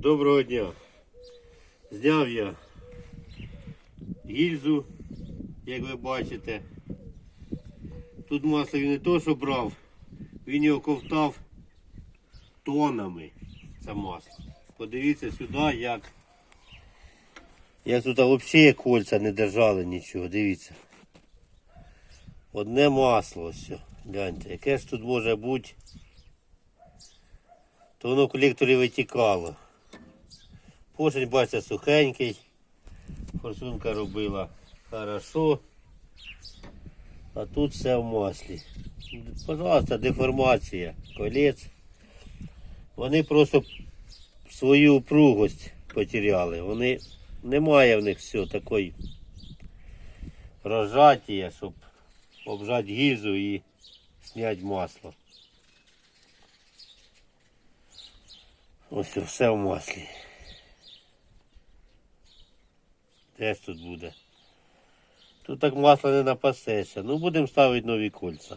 Доброго дня. Зняв я гільзу, як ви бачите. Тут масло він не то, що брав, він його ковтав тонами. Це масло. Подивіться сюди, як. Як тут взагалі кольця не держали нічого, дивіться. Одне масло ось. Гляньте, яке ж тут може бути. То воно в колекторі витікало. Поршень, бачите, сухенький. Форсунка робила хорошо. А тут все в маслі. Пожалуйста, деформація колець. Вони просто свою упругость потеряли. Вони немає в них все такої розжаття, щоб обжати гільзу і зняти масло. Ось все в маслі. Де ж тут буде? Тут так масло не напасеться. Ну будемо ставити нові кольця.